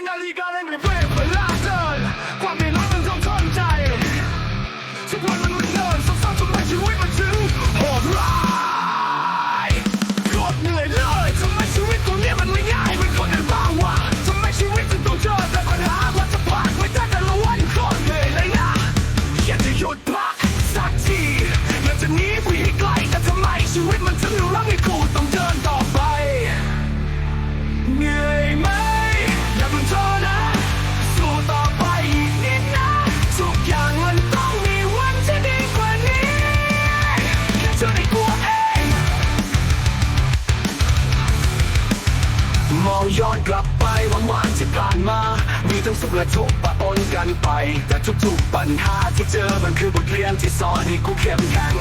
งนาฬิกาเร่งรีบเวเวลาเดินความไม่รักมันต้องทนใจทุกวันมันมันเดินซ้ำๆทำไมชีวิตมันถึงโหดร้ายโคตรเหนื่อยเลยทำไมชีวิตกูเนี่ยมันไม่ง่ายเหมันคนอื่นบ้างวะทำไมชีวิตถึงต้องเจอแต่ปัญหาว่าจะผ่านไปได้แต่ละวันโคตรเหนื่อยเลยนะอยากจะหยุดพักสักทีอยากจะหนีไปให้ไกลแต่ทำไมชีวิตมันถึงรักให้กูต้องเดินต่อไป มองย้อนกลับไปวันวานๆที่ผ่านมา มีทั้งสุขและทุกข์ปะปนกันไป แต่ทุกๆปัญหาที่เจอมันคือบทเรียนที่สอนให้กูเข้มแข็ง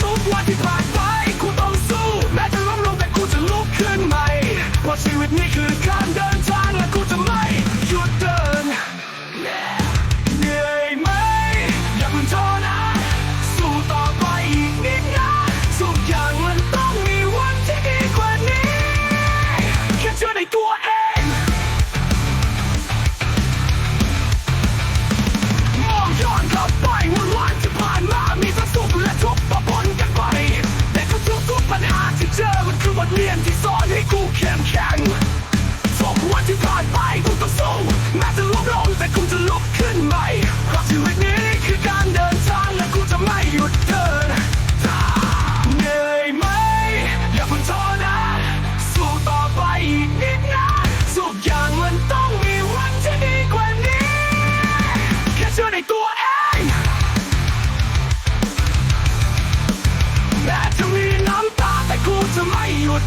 ทุกวันที่ผ่านไปกูต้องสู้แม้จะล้มลงแต่กูจะลุกขึ้นใหม่เพราะชีวิตนี้คือ มั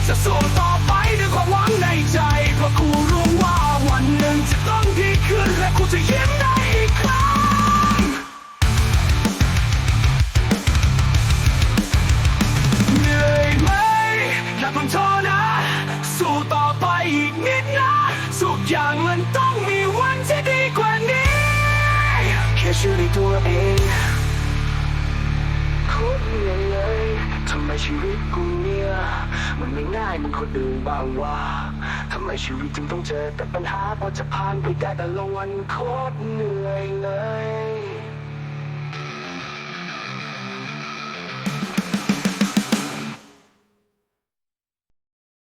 จะสู้ต่อไปด้วยความหวังในใจเพราะกูรู้ว่าวันหนึ่งจะต้องดีขึ้นและกูจะยิ้มได้อีกครั้งเหนื่อยไหมอย่าเพิ่งท้อนะ สู้ต่อไปอีกนิดนะทุกอย่างมันต้องมีวันที่ดีกว่านี้ แค่เชื่อในตัวเองำไมชีวิตกูเนี่ยมันไม่ง่ายเหมือนคนอื่นบ้างวะทำไมชีวิตจึงต้องเจอแต่ปัญหาพอจะผ่านไปได้แต่ละวันโคตรเหนื่อยเลย